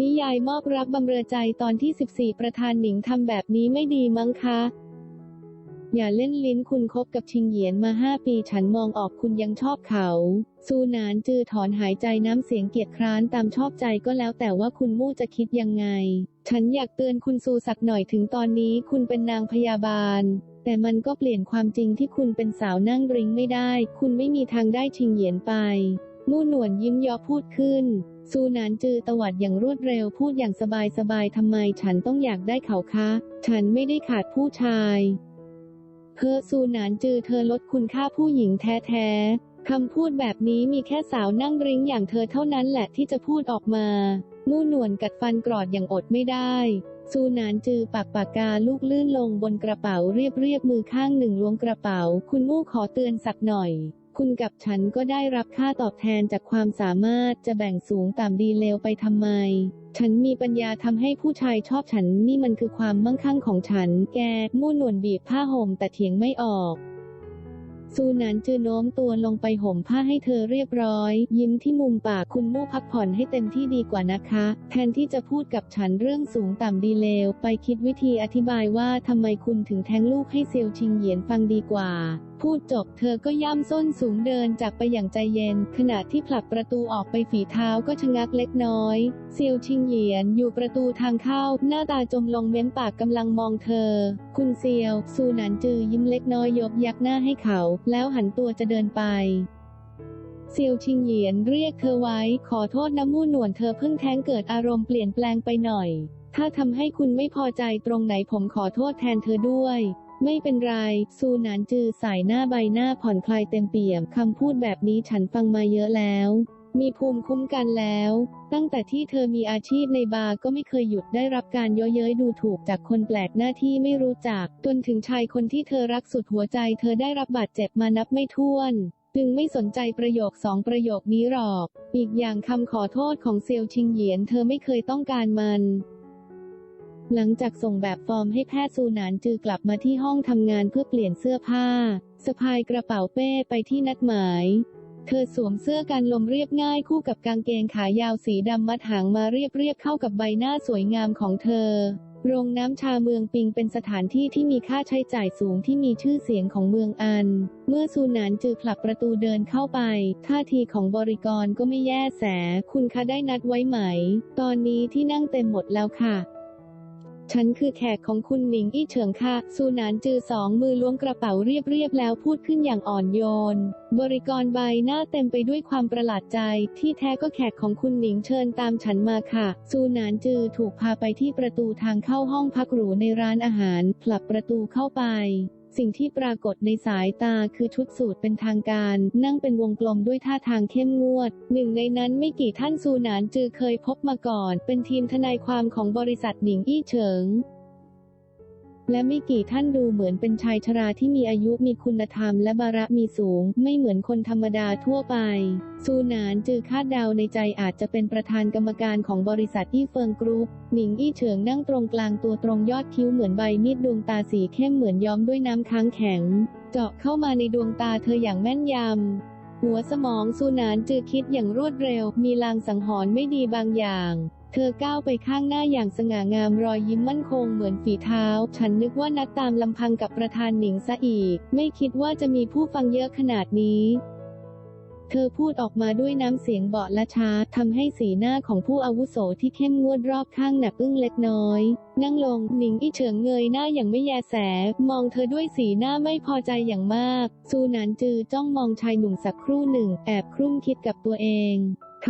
นิยายมอบรักบำเรอใจตอนที่ 14 ประธานหนิงทำแบบนี้ไม่ดีมั้งคะ อย่าเล่นลิ้นคุณคบกับชิงเหยียนมาห้าปีฉันมองออกคุณยังชอบเขา ซูนานจือถอนหายใจน้ำเสียงเกียดคร้านตามชอบใจก็แล้วแต่ว่าคุณมู่จะคิดยังไง ฉันอยากเตือนคุณซูสักหน่อยถึงตอนนี้คุณเป็นนางพยาบาลแต่มันก็เปลี่ยนความจริงที่คุณเป็นสาวนั่งริ้งไม่ได้ คุณไม่มีทางได้ชิงเหยียนไป มู่หนวนยิ้มยอพูดขึ้น ซูนานจือตวัดอย่างรวดเร็วพูดอย่างสบายสบายๆทำไมฉันต้องอยากได้เขาคะ ฉันไม่ได้ขาดผู้ชายเพอซูนานจือเธอลดคุณค่าผู้หญิงแท้ๆ คำพูดแบบนี้มีแค่สาวนั่งริ้งอย่างเธอเท่านั้นแหละที่จะพูดออกมา มู่หนวนกัดฟันกรอดอย่างอดไม่ได้ซูนานจือปากปากกาลูกลื่นลงบนกระเป๋าเรียบเรียบมือข้างหนึ่งล้วงกระเป๋า คุณมู่ขอเตือนสักหน่อย คุณกับฉันก็ได้รับค่าตอบแทนจากความสามารถจะแบ่งสูงต่ำดีเลวไปทำไม ฉันมีปัญญาทำให้ผู้ชายชอบฉันนี่มันคือความมั่งคั่งของฉัน แกมู่หนวนบีบผ้าห่มแต่เถียงไม่ออกซูนานจือโน้มตัวลงไปห่มผ้าให้เธอเรียบร้อย ยิ้มที่มุมปากคุณมู่พักผ่อนให้เต็มที่ดีกว่านะคะ แทนที่จะพูดกับฉันเรื่องสูงต่ำดีเลว ไปคิดวิธีอธิบายว่าทำไมคุณถึงแทงลูกให้เซียวชิงเหยียนฟังดีกว่า พูดจบเธอก็ย่ำส้นสูงเดินจากไปอย่างใจเย็น ขณะที่ผลักประตูออกไปฝีเท้าก็ชะงักเล็กน้อยเซียวชิงเหยียนอยู่ประตูทางเข้า หน้าตาจมลงเม้มปากกำลังมองเธอ คุณเซียว ซูหนานจือยิ้มเล็กน้อยยกยักหน้าให้เขา แล้วหันตัวจะเดินไปเซียวชิงเหยียนเรียกเธอไว้ ขอโทษนะมู่หนวนเธอเพิ่งแท้งเกิดอารมณ์เปลี่ยนแปลงไปหน่อย ถ้าทำให้คุณไม่พอใจตรงไหนผมขอโทษแทนเธอด้วย ไม่เป็นไร ซูหนานจือสายหน้าใบหน้าผ่อนคลายเต็มเปี่ยม คำพูดแบบนี้ฉันฟังมาเยอะแล้ว มีภูมิคุ้มกันแล้ว ตั้งแต่ที่เธอมีอาชีพในบาร์ก็ไม่เคยหยุดได้รับการเย้ยเย้ยดูถูกจากคนแปลกหน้าที่ไม่รู้จัก จนถึงชายคนที่เธอรักสุดหัวใจ เธอได้รับบาดเจ็บมานับไม่ถ้วนจึงไม่สนใจประโยคสองประโยคนี้หรอก อีกอย่างคำขอโทษของเซียวชิงเหยียนเธอไม่เคยต้องการมัน หลังจากส่งแบบฟอร์มให้แพทย์ซูนานจือกลับมาที่ห้องทำงานเพื่อเปลี่ยนเสื้อผ้าสะพายกระเป๋าเป้ไปที่นัดหมาย เธอสวมเสื้อกันลมเรียบง่ายคู่กับกางเกงขายาวสีดำมัดหางมาเรียบเรียบๆเข้ากับใบหน้าสวยงามของเธอ โรงน้ำชาเมืองปิงเป็นสถานที่ที่มีค่าใช้จ่ายสูงที่มีชื่อเสียงของเมืองอัน เมื่อซูนานจือผลักประตูเดินเข้าไป ท่าทีของบริกรก็ไม่แย่แส คุณคะได้นัดไว้ไหม ตอนนี้ที่นั่งเต็มหมดแล้วค่ะ ฉันคือแขกของคุณหนิงอี้เฉิงค่ะซูนานจือสองมือล้วงกระเป๋าเรียบๆแล้วพูดขึ้นอย่างอ่อนโยน บริกรใบหน้าเต็มไปด้วยความประหลาดใจ ที่แท้ก็แขกของคุณหนิงเชิญตามฉันมาค่ะซูนานจือถูกพาไปที่ประตูทางเข้าห้องพักหรูในร้านอาหารผลักประตูเข้าไป สิ่งที่ปรากฏในสายตาคือชุดสูตรเป็นทางการ นั่งเป็นวงกลมด้วยท่าทางเข้มงวด หนึ่งในนั้นไม่กี่ท่านซูหนานจือเคยพบมาก่อน เป็นทีมทนายความของบริษัทหนิงอี้เฉิง และไม่กี่ท่านดูเหมือนเป็นชายชราที่มีอายุมีคุณธรรมและบาระมีสูง ไม่เหมือนคนธรรมดาทั่วไป ซูนานจือคาดเดาในใจอาจจะเป็นประธานกรรมการของบริษัทอี้เฟิงกรุ๊ปหนิงอี้เฉิงนั่งตรงกลางตัวตรงยอดคิ้วเหมือนใบมีดดวงตาสีเข้มเหมือนย้อมด้วยน้ำค้างแข็ง เจาะเข้ามาในดวงตาเธออย่างแม่นยำหัวสมองซูนานจือคิดอย่างรวดเร็ว มีลางสังหรณ์ไม่ดีบางอย่าง เธอก้าวไปข้างหน้าอย่างสง่างามรอยยิ้มมั่นคงเหมือนฝีเท้า ฉันนึกว่านัดตามลำพังกับประธานหนิงซะอีก ไม่คิดว่าจะมีผู้ฟังเยอะขนาดนี้เธอพูดออกมาด้วยน้ำเสียงเบาและช้าทำให้สีหน้าของผู้อาวุโสที่เข้มงวดรอบข้างหนักอึ้งเล็กน้อย นั่งลงหนิงอี้เฉิงเงยหน้าอย่างไม่แยแส มองเธอด้วยสีหน้าไม่พอใจอย่างมาก ซูนานจือจ้องมองชายหนุ่มสักครู่หนึ่ง แอบครุ่นคิดกับตัวเอง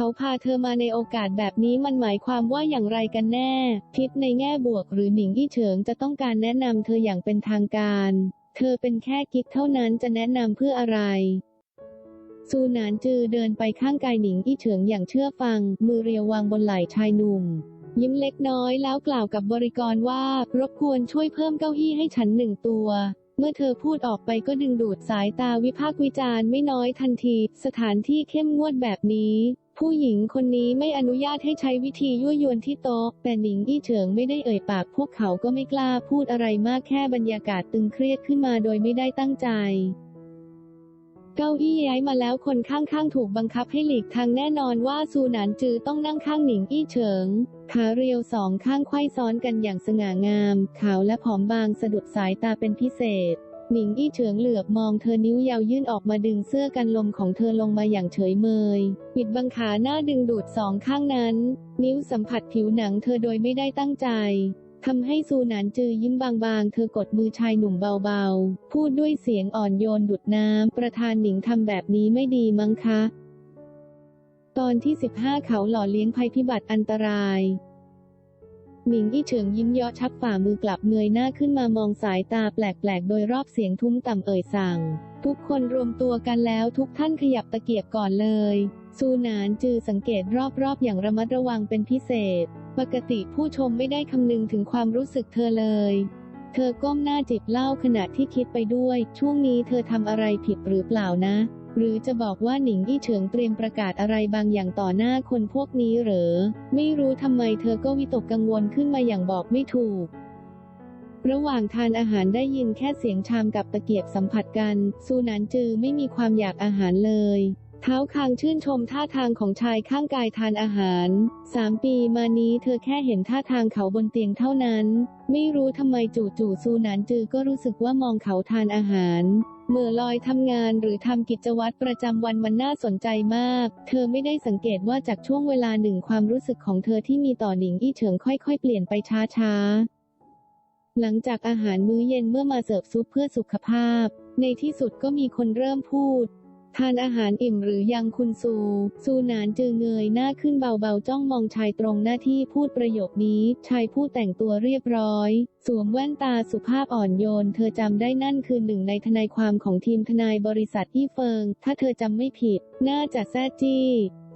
เขาพาเธอมาในโอกาสแบบนี้มันหมายความว่าอย่างไรกันแน่คิดในแง่บวกหรือหนิงอี้เฉิงจะต้องการแนะนำเธออย่างเป็นทางการ เธอเป็นแค่กิ๊กเท่านั้นจะแนะนำเพื่ออะไรซูนานจือเดินไปข้างกายหนิงอี้เฉิงอย่างเชื่อฟัง มือเรียววางบนไหล่ชายหนุ่ม ยิ้มเล็กน้อยแล้วกล่าวกับบริกรว่ารบกวนช่วยเพิ่มเก้าอี้ให้ฉันหนึ่งตัว เมื่อเธอพูดออกไปก็ดึงดูดสายตาวิพากษ์วิจารณ์ไม่น้อยทันที สถานที่เข้มงวดแบบนี้ ผู้หญิงคนนี้ไม่อนุญาตให้ใช้วิธียั่วยวนที่โต๊ะ แต่หนิงอี้เฉิงไม่ได้เอ่ยปากพวกเขาก็ไม่กล้าพูดอะไรมากแค่บรรยากาศตึงเครียดขึ้นมาโดยไม่ได้ตั้งใจ เก้าอี้ย้ายมาแล้วคนข้างๆถูกบังคับให้หลีกทางแน่นอนว่าซูหนานจือต้องนั่งข้างหนิงอี้เฉิง ขาเรียวสองข้างไขว้ซ้อนกันอย่างสง่างาม ขาวและผอมบางสะดุดสายตาเป็นพิเศษ หนิงอี้เฉิงเหลือบมองเธอนิ้วยาวยื่นออกมาดึงเสื้อกันลมของเธอลงมาอย่างเฉยเมย ปิดบังขาหน้าดึงดูดสองข้างนั้น นิ้วสัมผัสผิวหนังเธอโดยไม่ได้ตั้งใจทำให้ซูหนานจือยิ้มบางๆ เธอกดมือชายหนุ่มเบาๆ พูดด้วยเสียงอ่อนโยนดุดน้ำ ประธานหนิงทำแบบนี้ไม่ดีมั้งคะ ตอนที่ 15 เขาหล่อเลี้ยงภัยพิบัติอันตราย หนิงอี้เฉิงยิ้มเยาะชักฝ่ามือกลับเงยหน้าขึ้นมามองสายตาแปลกๆ โดยรอบเสียงทุ้มต่ำเอ่ยสั่ง ทุกคนรวมตัวกันแล้วทุกท่านขยับตะเกียบก่อนเลย ซูนานจือสังเกตรอบๆ อย่างระมัดระวังเป็นพิเศษ ปกติผู้ชมไม่ได้คำนึงถึงความรู้สึกเธอเลย เธอก้มหน้าจิบเหล้าขณะที่คิดไปด้วย ช่วงนี้เธอทำอะไรผิดหรือเปล่านะ หรือจะบอกว่าหนิงอี้เฉิงเตรียมประกาศอะไรบางอย่างต่อหน้าคนพวกนี้เหรอ ไม่รู้ทำไมเธอก็วิตกกังวลขึ้นมาอย่างบอกไม่ถูกระหว่างทานอาหารได้ยินแค่เสียงชามกับตะเกียบสัมผัสกัน ซูนานจือไม่มีความอยากอาหารเลย เท้าคางชื่นชมท่าทางของชายข้างกายทานอาหารสามปีมานี้เธอแค่เห็นท่าทางเขาบนเตียงเท่านั้น ไม่รู้ทำไมจู่ๆซูนานจือก็รู้สึกว่ามองเขาทานอาหาร เมื่อลอยทำงานหรือทำกิจวัตรประจำวันมันน่าสนใจมาก เธอไม่ได้สังเกตว่าจากช่วงเวลาหนึ่งความรู้สึกของเธอที่มีต่อหนิงอี้เฉิงค่อยๆ เปลี่ยนไปช้าๆ หลังจากอาหารมื้อเย็นเมื่อมาเสิร์ฟซุปเพื่อสุขภาพ ในที่สุดก็มีคนเริ่มพูด ทานอาหารอิ่มหรือยังคุณซู ซูนานจือเงยหน้าขึ้นเบาๆจ้องมองชายตรงหน้าที่พูดประโยคนี้ ชายผู้แต่งตัวเรียบร้อย สวมแว่นตาสุภาพอ่อนโยน เธอจำได้นั่นคือหนึ่งในทนายความของทีมทนายบริษัทอี้เฟิง ถ้าเธอจำไม่ผิด น่าจะแซ่จี้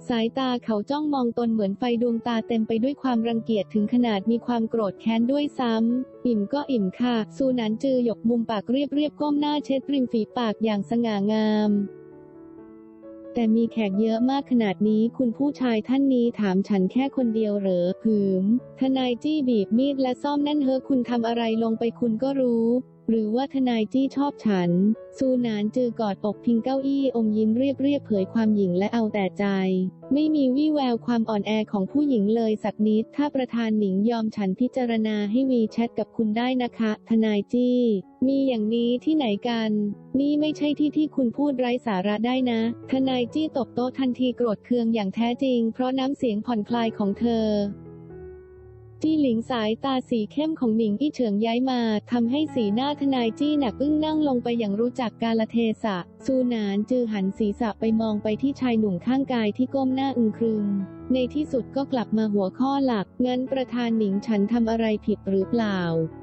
สายตาเขาจ้องมองตนเหมือนไฟดวงตาเต็มไปด้วยความรังเกียจถึงขนาดมีความโกรธแค้นด้วยซ้ำ อิ่มก็อิ่มค่ะ ซูนานจือหยกมุมปากเรียบเรียบๆก้มหน้าเช็ดริมฝีปากอย่างสง่างาม แต่มีแขกเยอะมากขนาดนี้คุณผู้ชายท่านนี้ถามฉันแค่คนเดียวเหรอหืม ทนายจี้บีบมีดและซ่อมนั่นเฮอคุณทำอะไรลงไปคุณก็รู้ หรือว่าทนายจี้ชอบฉัน ซูนานจือกอดอกพิงเก้าอี้อมยิ้มเรียบเรียบเผยความหญิงและเอาแต่ใจ ไม่มีวี่แววความอ่อนแอของผู้หญิงเลยสักนิด ถ้าประธานหนิงยอมฉันพิจารณาให้วีแชทกับคุณได้นะคะ ทนายจี้ มีอย่างนี้ที่ไหนกัน นี่ไม่ใช่ที่ที่คุณพูดไร้สาระได้นะ ทนายจี้ตบโต๊ะทันทีโกรธเคืองอย่างแท้จริง เพราะน้ำเสียงผ่อนคลายของเธอ จี้หลิงสายตาสีเข้มของหนิงอี้เฉิงย้ายมาทำให้สีหน้าทนายจี้หนักอึ้งนั่งลงไปอย่างรู้จักกาลเทศะ ซูนานจือหันศีรษะไปมองไปที่ชายหนุ่มข้างกายที่ก้มหน้าอึ้งครึมในที่สุดก็กลับมาหัวข้อหลัก งั้นประธานหนิงฉันทำอะไรผิดหรือเปล่า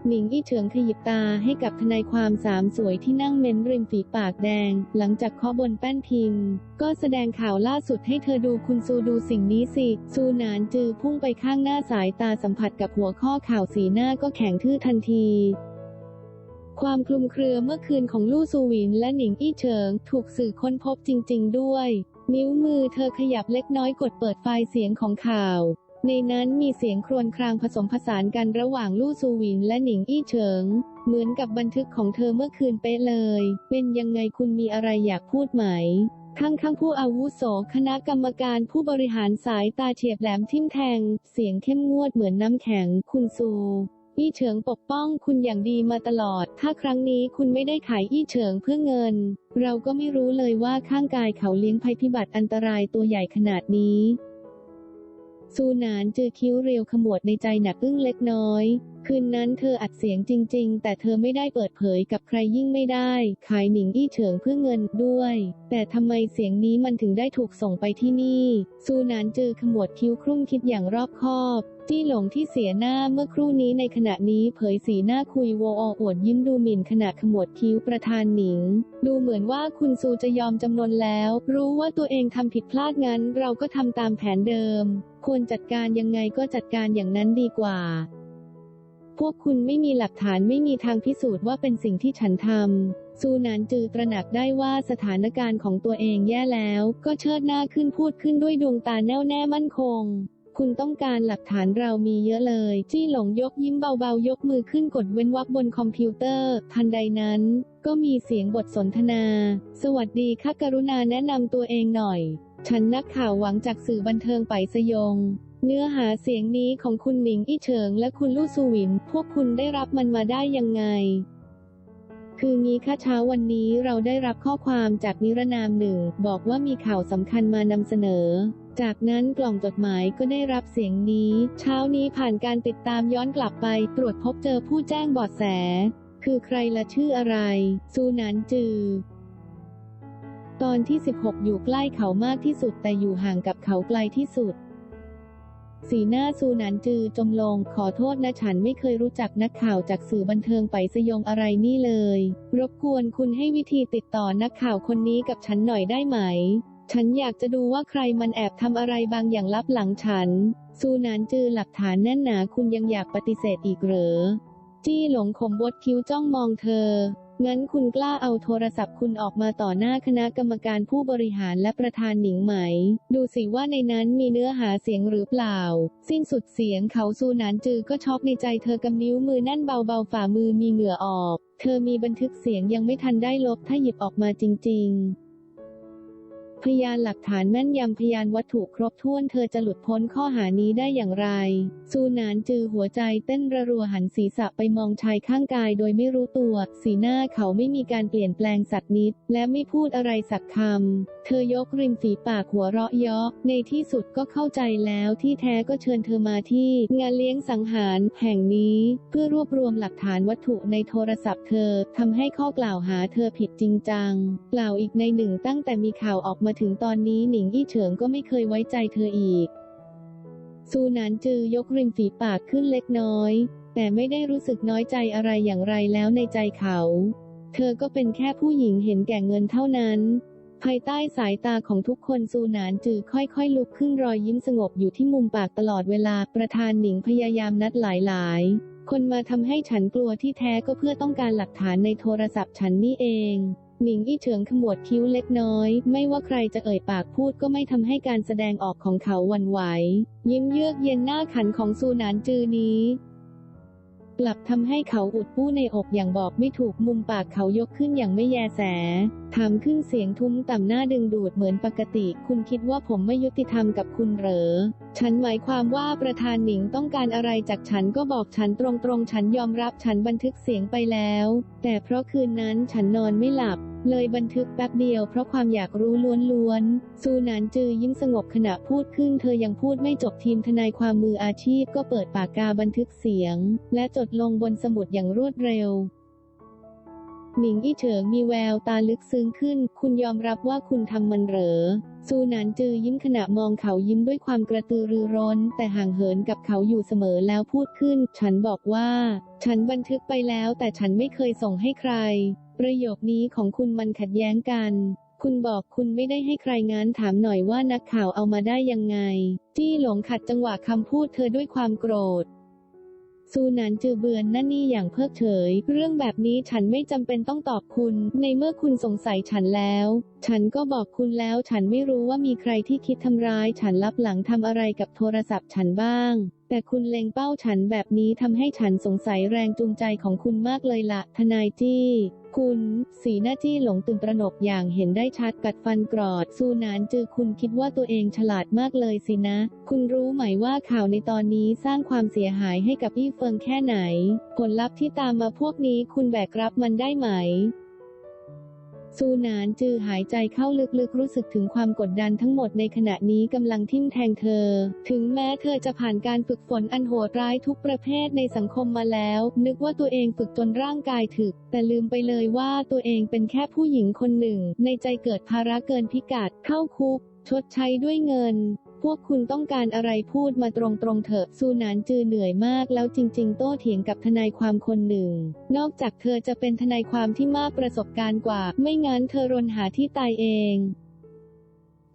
หนิงอี้เฉิงขยิบตาให้กับทนายความสามสวยที่นั่งเม้มริมฝีปากแดง หลังจากเคาะบนแป้นพิมพ์ ก็แสดงข่าวล่าสุดให้เธอดูคุณซูดูสิ่งนี้สิ ซูนานจือพุ่งไปข้างหน้าสายตาสัมผัสกับหัวข้อข่าวสีหน้าก็แข็งทื่อทันทีความคลุมเครือเมื่อคืนของลู่ซูวินและหนิงอี้เฉิง ถูกสื่อค้นพบจริง ๆ ด้วย นิ้วมือเธอขยับเล็กน้อยกดเปิดไฟล์เสียงของข่าว ในนั้นมีเสียงครวญครางผสมผสานกันระหว่างลู่ซูวินและหนิงอี้เฉิง เหมือนกับบันทึกของเธอเมื่อคืนเป๊ะเลย เป็นยังไงคุณมีอะไรอยากพูดไหมข้างข้างๆผู้อาวุโสคณะกรรมการผู้บริหารสายตาเฉียบแหลมทิ่มแทง เสียงเข้มงวดเหมือนน้ำแข็งคุณซู อี้เฉิงปกป้องคุณอย่างดีมาตลอด ถ้าครั้งนี้คุณไม่ได้ขายอี้เฉิงเพื่อเงิน เราก็ไม่รู้เลยว่าข้างกายเขาเลี้ยงภัยพิบัติอันตรายตัวใหญ่ขนาดนี้ ซูนานจือคิ้วเรียวขมวดในใจหนักอึ้งเล็กน้อยคืนนั้นเธออัดเสียงจริง ๆ แต่เธอไม่ได้เปิดเผยกับใครยิ่งไม่ได้ ขายหนิงอี้เฉิงเพื่อเงินด้วย แต่ทำไมเสียงนี้มันถึงได้ถูกส่งไปที่นี่ ซูนานจือขมวดคิ้วครุ่งคิดอย่างรอบคอบจี้หลงที่เสียหน้าเมื่อครู่นี้ในขณะนี้เผยสีหน้าคุยโวออวดยิ้มดูหมิ่นขณะขมวดคิ้วประธานหนิง ดูเหมือนว่าคุณซูจะยอมจำนนแล้ว รู้ว่าตัวเองทำผิดพลาดงั้น เราก็ทำตามแผนเดิม ควรจัดการยังไงก็จัดการอย่างนั้นดีกว่า พวกคุณไม่มีหลักฐานไม่มีทางพิสูจน์ว่าเป็นสิ่งที่ฉันทำซูนานจือตระหนักได้ว่าสถานการณ์ของตัวเองแย่แล้ว ก็เชิดหน้าขึ้นพูดขึ้นด้วยดวงตาแน่วแน่มั่นคง คุณต้องการหลักฐานเรามีเยอะเลย จี้หลงยกยิ้มเบาๆ ยกมือขึ้นกดเว้นวรรคบนคอมพิวเตอร์ ทันใดนั้น ก็มีเสียงบทสนทนา สวัสดีค่ะกรุณาแนะนำตัวเองหน่อย ฉันนักข่าวหวังจากสื่อบันเทิงไปสยง เนื้อหาเสียงนี้ของคุณหนิงอี้เฉิงและคุณลู่ซูหวิน พวกคุณได้รับมันมาได้ยังไง คืองี้ค่ะเช้าวันนี้เราได้รับข้อความจากนิรนามหนึ่ง บอกว่ามีข่าวสำคัญมานำเสนอ จากนั้นกล่องจดหมายก็ได้รับเสียงนี้ เช้านี้ผ่านการติดตามย้อนกลับไป ตรวจพบเจอผู้แจ้งบาะแส คือใครละชื่ออะไร ซูนานจือตอนที่ 16 อยู่ใกล้เขามากที่สุดแต่อยู่ห่างกับเขาไกลที่สุด สีหน้าซูนานจือจมลง ขอโทษนะฉันไม่เคยรู้จักนักข่าวจากสื่อบันเทิงไปสยองอะไรนี่เลย รบกวนคุณให้วิธีติดต่อนักข่าวคนนี้กับฉันหน่อยได้ไหม ฉันอยากจะดูว่าใครมันแอบทำอะไรบางอย่างลับหลังฉัน ซูนานจือหลักฐานแน่นหนาคุณยังอยากปฏิเสธอีกเหรอ จี้หลงขมบดคิ้วจ้องมองเธอ งั้นคุณกล้าเอาโทรศัพท์คุณออกมาต่อหน้าคณะกรรมการผู้บริหารและประธานหนิงไหม ดูสิว่าในนั้นมีเนื้อหาเสียงหรือเปล่า สิ้นสุดเสียงเขาซูนานจือก็ช็อกในใจเธอกำนิ้วมือแน่นเบาๆฝ่ามือมีเหงื่อออก เธอมีบันทึกเสียงยังไม่ทันได้ลบถ้าหยิบออกมาจริง ๆ พยานหลักฐานแม่นยำพยานวัตถุครบถ้วนเธอจะหลุดพ้นข้อหานี้ได้อย่างไร ซูนานจือหัวใจเต้นระรัวหันศีรษะไปมองชายข้างกายโดยไม่รู้ตัว สีหน้าเขาไม่มีการเปลี่ยนแปลงสักนิด และไม่พูดอะไรสักคำ เธอยกริมฝีปากหัวเราะเยาะ ในที่สุดก็เข้าใจแล้วที่แท้ก็เชิญเธอมาที่ งานเลี้ยงสังหาร แห่งนี้ เพื่อรวบรวมหลักฐานวัตถุในโทรศัพท์เธอทำให้ข้อกล่าวหาเธอผิดจริงจังกล่าวอีกในหนึ่งตั้งแต่มีข่าวออกมาถึงตอนนี้หนิงอี้เฉิงก็ไม่เคยไว้ใจเธออีก ซูนานจือยกริมฝีปากขึ้นเล็กน้อย แต่ไม่ได้รู้สึกน้อยใจอะไรอย่างไรแล้วในใจเขา เธอก็เป็นแค่ผู้หญิงเห็นแก่เงินเท่านั้น ภายใต้สายตาของทุกคนซูนานจือค่อยๆลุกขึ้นรอยยิ้มสงบอยู่ที่มุมปากตลอดเวลาประธานหนิงพยายามนัดหลายๆ คนมาทำให้ฉันกลัวที่แท้ก็เพื่อต้องการหลักฐานในโทรศัพท์ฉันนี่เอง หนิงอี้เฉิงขมวดคิ้วเล็กน้อย ไม่ว่าใครจะเอ่ยปากพูดก็ไม่ทำให้การแสดงออกของเขาวันไหว ยิ้มเยือกเย็นหน้าขันของซูนานจือนี้ กลับทำให้เขาอุดปู้ในอกอย่างบอกไม่ถูกมุมปากเขายกขึ้นอย่างไม่แยแส ถามขึ้นเสียงทุ้มต่ำหน้าดึงดูดเหมือนปกติ คุณคิดว่าผมไม่ยุติธรรมกับคุณเหรอ ฉันหมายความว่าประธานหนิงต้องการอะไรจากฉันก็บอกฉันตรงๆ ฉันยอมรับฉันบันทึกเสียงไปแล้ว แต่เพราะคืนนั้นฉันนอนไม่หลับเลยบันทึกแป๊บเดียวเพราะความอยากรู้ล้วนๆ ซูหนานจือยิ้มสงบขณะพูดขึ้น เธอยังพูดไม่จบทีมทนายความมืออาชีพก็เปิดปากกาบันทึกเสียง และจดลงบนสมุดอย่างรวดเร็ว หนิงอี้เฉิงมีแววตาลึกซึ้งขึ้น คุณยอมรับว่าคุณทำมันเหรอ ซูหนานจือยิ้มขณะมองเขายิ้มด้วยความกระตือรือร้น แต่ห่างเหินกับเขาอยู่เสมอแล้วพูดขึ้น ฉันบอกว่า ฉันบันทึกไปแล้วแต่ฉันไม่เคยส่งให้ใคร ประโยคนี้ของคุณมันขัดแย้งกัน คุณบอกคุณไม่ได้ให้ใครงานถามหน่อยว่านักข่าวเอามาได้ยังไง จี้หลงขัดจังหวะคำพูดเธอด้วยความโกรธ ซูนานจือเบือนนั่นนี่อย่างเพิกเฉย เรื่องแบบนี้ฉันไม่จำเป็นต้องตอบคุณ ในเมื่อคุณสงสัยฉันแล้ว ฉันก็บอกคุณแล้ว ฉันไม่รู้ว่ามีใครที่คิดทำร้าย ฉันลับหลังทำอะไรกับโทรศัพท์ฉันบ้าง แต่คุณเล็งเป้าฉันแบบนี้ทำให้ฉันสงสัยแรงจูงใจของคุณมากเลยละทนายจี้ คุณ สีหน้าที่หลงตื่นตระหนกอย่างเห็นได้ชัดกัดฟันกรอดซูนานจือคุณคิดว่าตัวเองฉลาดมากเลยสินะ คุณรู้ไหมว่าข่าวในตอนนี้สร้างความเสียหายให้กับอี้เฟิงแค่ไหน ผลลัพธ์ที่ตามมาพวกนี้คุณแบกรับมันได้ไหม ซูนานจือหายใจเข้าลึกๆ รู้สึกถึงความกดดันทั้งหมดในขณะนี้กำลังทิ่มแทงเธอ ถึงแม้เธอจะผ่านการฝึกฝนอันโหดร้ายทุกประเภทในสังคมมาแล้ว นึกว่าตัวเองฝึกจนร่างกายถึก แต่ลืมไปเลยว่าตัวเองเป็นแค่ผู้หญิงคนหนึ่ง ในใจเกิดภาระเกินพิกัดเข้าคุก ชดใช้ด้วยเงิน พวกคุณต้องการอะไรพูดมาตรงๆเถอะ ซูนานจือเหนื่อยมากแล้วจริง ๆ โต้เถียงกับทนายความคนหนึ่ง นอกจากเธอจะเป็นทนายความที่มากประสบการณ์กว่า ไม่งั้นเธอรนหาที่ตายเอง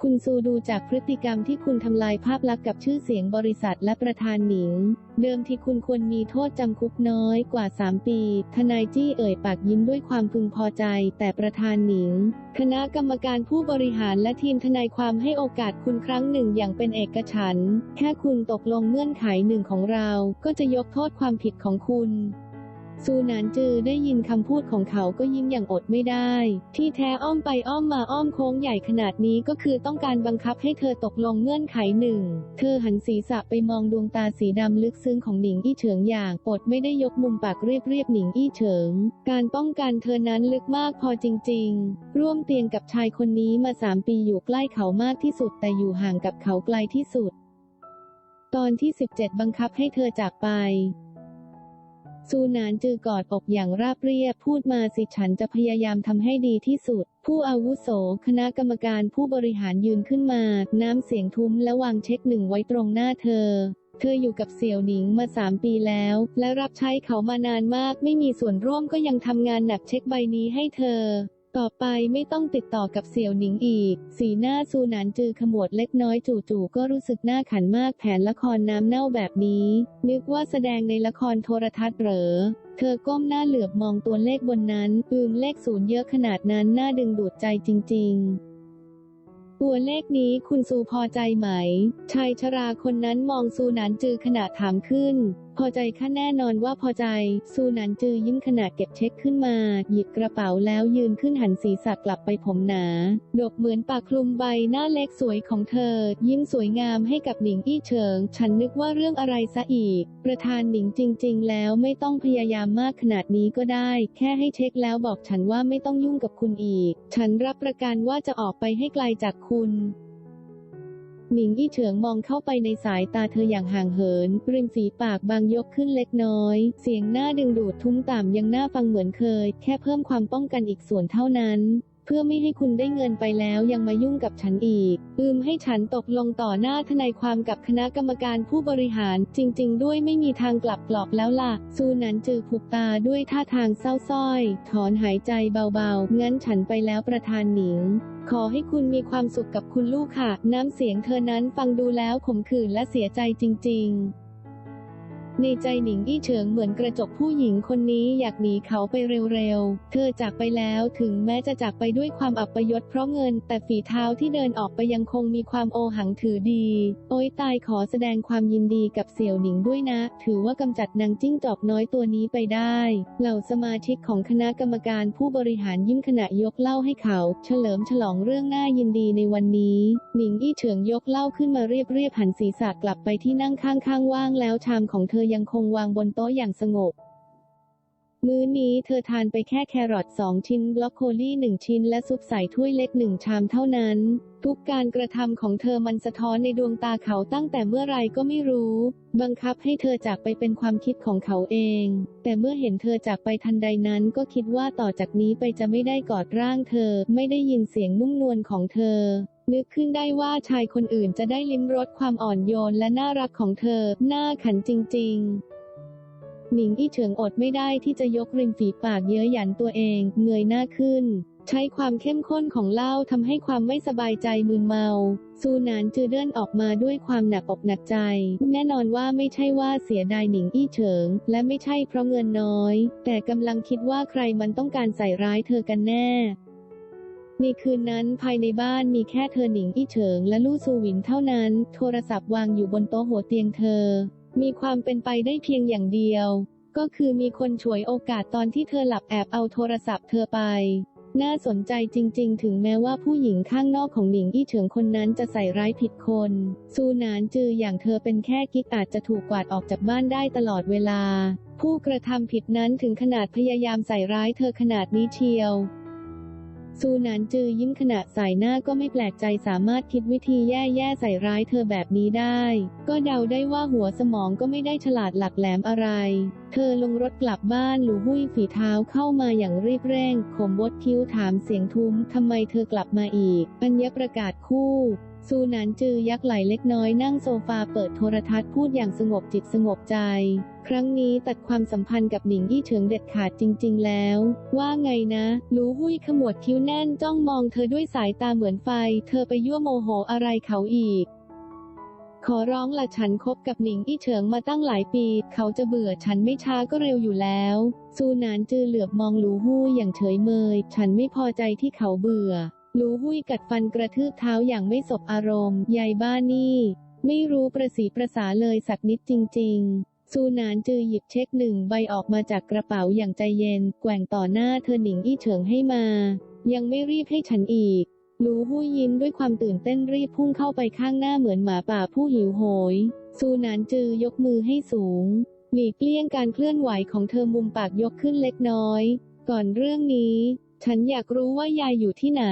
คุณซูดูจากพฤติกรรมที่คุณทำลายภาพลักษณ์กับชื่อเสียงบริษัทและประธานหนิง เดิมที่คุณควรมีโทษจำคุกน้อยกว่า 3 ปี ทนายจี้เอ่ยปากยิ้มด้วยความพึงพอใจ แต่ประธานหนิง คณะกรรมการผู้บริหารและทีมทนายความให้โอกาสคุณครั้งหนึ่งอย่างเป็นเอกฉันท์แค่คุณตกลงเงื่อนไขหนึ่งของเรา ก็จะยกโทษความผิดของคุณ ซูนานจือได้ยินคำพูดของเขาก็ยิ้มอย่างอดไม่ได้ ที่แท้อ้อมไปอ้อมมาอ้อมโค้งใหญ่ขนาดนี้ก็คือต้องการบังคับให้เธอตกลงเงื่อนไขหนึ่ง เธอหันศีรษะไปมองดวงตาสีดำลึกซึ้งของหนิงอี้เฉิงอย่างอดไม่ได้ยกมุมปากเรียบเรียบๆหนิงอี้เฉิง การป้องกันเธอนั้นลึกมากพอจริง ๆ ร่วมเตียงกับชายคนนี้มาสามปีอยู่ใกล้เขามากที่สุด แต่อยู่ห่างกับเขาไกลที่สุด ตอนที่ 17 บังคับให้เธอจากไป ซูนานจือกอดอกอย่างราบเรียบพูดมาสิฉันจะพยายามทำให้ดีที่สุด ผู้อาวุโส คณะกรรมการผู้บริหารยืนขึ้นมา น้ำเสียงทุ้มและวางเช็คหนึ่งไว้ตรงหน้าเธอเธออยู่กับเสี่ยวหนิงมาสามปีแล้ว และรับใช้เขามานานมากไม่มีส่วนร่วมก็ยังทำงานหนักเช็คใบนี้ให้เธอ ต่อไปไม่ต้องติดต่อกับเสี่ยวหนิงอีก สีหน้าซูหนานจือขมวดเล็กน้อยจู่ๆก็รู้สึกหน้าขันมากแผนละครน้ำเน่าแบบนี้ นึกว่าแสดงในละครโทรทัศน์เหรอ เธอก้มหน้าเหลือบมองตัวเลขบนนั้นอืมเลขศูนย์เยอะขนาดนั้นน่าดึงดูดใจจริง ๆตัวเลขนี้คุณซูพอใจไหม ชายชราคนนั้นมองซูหนานจือขณะถามขึ้น พอใจค่ะแน่นอนว่าพอใจ ซูหนานจือยิ้มขณะเก็บเช็คขึ้นมา หยิบกระเป๋าแล้วยืนขึ้นหันศีรษะกลับไปผมหนา ดกเหมือนปากคลุมใบหน้าเล็กสวยของเธอ ยิ้มสวยงามให้กับหนิงอี้เฉิง ฉันนึกว่าเรื่องอะไรซะอีก ประธานหนิงจริง ๆ แล้วไม่ต้องพยายามมากขนาดนี้ก็ได้ แค่ให้เช็คแล้วบอกฉันว่าไม่ต้องยุ่งกับคุณอีก ฉันรับประกันว่าจะออกไปให้ไกลจากคุณ หนิงอี้เฉิงมองเข้าไปในสายตาเธออย่างห่างเหิน ริมฝีปากบางยกขึ้นเล็กน้อย เสียงหน้าดึงดูดทุ้มต่ำยังน่าฟังเหมือนเคย แค่เพิ่มความป้องกันอีกส่วนเท่านั้น เพื่อไม่ให้คุณได้เงินไปแล้วยังมายุ่งกับฉันอีก อืมให้ฉันตกลงต่อหน้าทนายความกับคณะกรรมการผู้บริหาร จริง ๆ ด้วยไม่มีทางกลับกรอกแล้วล่ะ ซูนันจือผูกตาด้วยท่าทางเศร้าส้อย ถอนหายใจเบาๆ งั้นฉันไปแล้วประธานหนิงขอให้คุณมีความสุขกับคุณลูกค่ะ น้ำเสียงเธอนั้นฟังดูแล้วขมขื่นและเสียใจจริง ๆ ในใจหนิงอี้เฉิงเหมือนกระจกผู้หญิงคนนี้อยากหนีเขาไปเร็วๆ เธอจากไปแล้วถึงแม้จะจากไปด้วยความอับยศเพราะเงิน แต่ฝีเท้าที่เดินออกไปยังคงมีความโอหังถือดี โอ้ยตายขอแสดงความยินดีกับเสี่ยวหนิงด้วยนะ ถือว่ากำจัดนางจิ้งจอกน้อยตัวนี้ไปได้ เหล่าสมาชิกของคณะกรรมการผู้บริหารยิ้มขณะยกเล้าให้เขา เฉลิมฉลองเรื่องน่ายินดีในวันนี้ หนิงอี้เฉิงยกเล้าขึ้นมาเรียบเรียบหันศีรษะกลับไปที่นั่งข้างๆว่างแล้วชามของเธอยังคงวางบนโต๊ะอย่างสงบ มื้อนี้เธอทานไปแค่แครอทสองชิ้นบล็อกโคลี่หนึ่งชิ้น และซุปใส่ถ้วยเล็กหนึ่งชามเท่านั้น ทุกการกระทำของเธอมันสะท้อนในดวงตาเขาตั้งแต่เมื่อไรก็ไม่รู้ บังคับให้เธอจากไปเป็นความคิดของเขาเอง แต่เมื่อเห็นเธอจากไปทันใดนั้นก็คิดว่าต่อจากนี้ไปจะไม่ได้กอดร่างเธอ ไม่ได้ยินเสียงนุ่มนวลของเธอ นึกขึ้นได้ว่าชายคนอื่นจะได้ลิ้มรสความอ่อนโยนและน่ารักของเธอน่าขันจริง ๆ หนิงอี้เฉิงอดไม่ได้ที่จะยกริมฝีปากเย้ยหยันตัวเอง เงยหน้าขึ้น ใช้ความเข้มข้นของเหล้าทำให้ความไม่สบายใจมึนเมา ซูนานจือเดินออกมาด้วยความหนักอกหนักใจ แน่นอนว่าไม่ใช่ว่าเสียดายหนิงอี้เฉิง และไม่ใช่เพราะเงินน้อย แต่กำลังคิดว่าใครมันต้องการใส่ร้ายเธอกันแน่ ในคืนนั้นภายในบ้านมีแค่เธอหนิงอี้เฉิงและลู่ซูหวินเท่านั้น โทรศัพท์วางอยู่บนโต๊ะหัวเตียงเธอ มีความเป็นไปได้เพียงอย่างเดียว ก็คือมีคนฉวยโอกาสตอนที่เธอหลับแอบเอาโทรศัพท์เธอไป น่าสนใจจริง ๆ ถึงแม้ว่าผู้หญิงข้างนอกของหนิงอี้เฉิงคนนั้นจะใส่ร้ายผิดคน ซูหนานจืออย่างเธอเป็นแค่กิ๊กอาจจะถูกกวาดออกจากบ้านได้ตลอดเวลา ผู้กระทำผิดนั้นถึงขนาดพยายามใส่ร้ายเธอขนาดนี้เชียว ซูนานจือยิ้มขณะสายหน้าก็ไม่แปลกใจสามารถคิดวิธีแย่ๆใส่ร้ายเธอแบบนี้ได้ ก็เดาได้ว่าหัวสมองก็ไม่ได้ฉลาดหลักแหลมอะไร เธอลงรถกลับบ้านหลูหุ้ยฝีเท้าเข้ามาอย่างรีบเร่งข่มวดคิ้วถามเสียงทุ้มทำไมเธอกลับมาอีก ปัญญาประกาศคู่ ซูนานจือยักไหลเล็กน้อยนั่งโซฟาเปิดโทรทัศน์พูดอย่างสงบจิตสงบใจ ครั้งนี้ตัดความสัมพันธ์กับหนิงยี่เฉิงเด็ดขาดจริง ๆ แล้ว ว่าไงนะหลูหุยขมวดคิ้วแน่นจ้องมองเธอด้วยสายตาเหมือนไฟ เธอไปยั่วโมโหอะไรเขาอีก ขอร้องละฉันคบกับหนิงอี้เฉิงมาตั้งหลายปี เขาจะเบื่อฉันไม่ช้าก็เร็วอยู่แล้วซูนานจือเหลือบมองหลูหู้ยอย่างเฉยเมย ฉันไม่พอใจที่เขาเบื่อ หลูหุ้ยกัดฟันกระทืบเท้าอย่างไม่สบอารมณ์ ยายบ้านี่ ไม่รู้ประสีประสาเลยสักนิดจริง ๆ ซูนานจือหยิบเช็คหนึ่งใบออกมาจากกระเป๋าอย่างใจเย็น แกว่งต่อหน้าเธอหนิงอี้เฉิงให้มา ยังไม่รีบให้ฉันอีก หลูหู้ยยิ้มด้วยความตื่นเต้นรีบพุ่งเข้าไปข้างหน้าเหมือนหมาป่าผู้หิวโหย ซูนานจือยกมือให้สูง หลีกเลี่ยงการเคลื่อนไหวของเธอมุมปากยกขึ้นเล็กน้อย ก่อนเรื่องนี้ ฉันอยากรู้ว่ายายอยู่ที่ไหน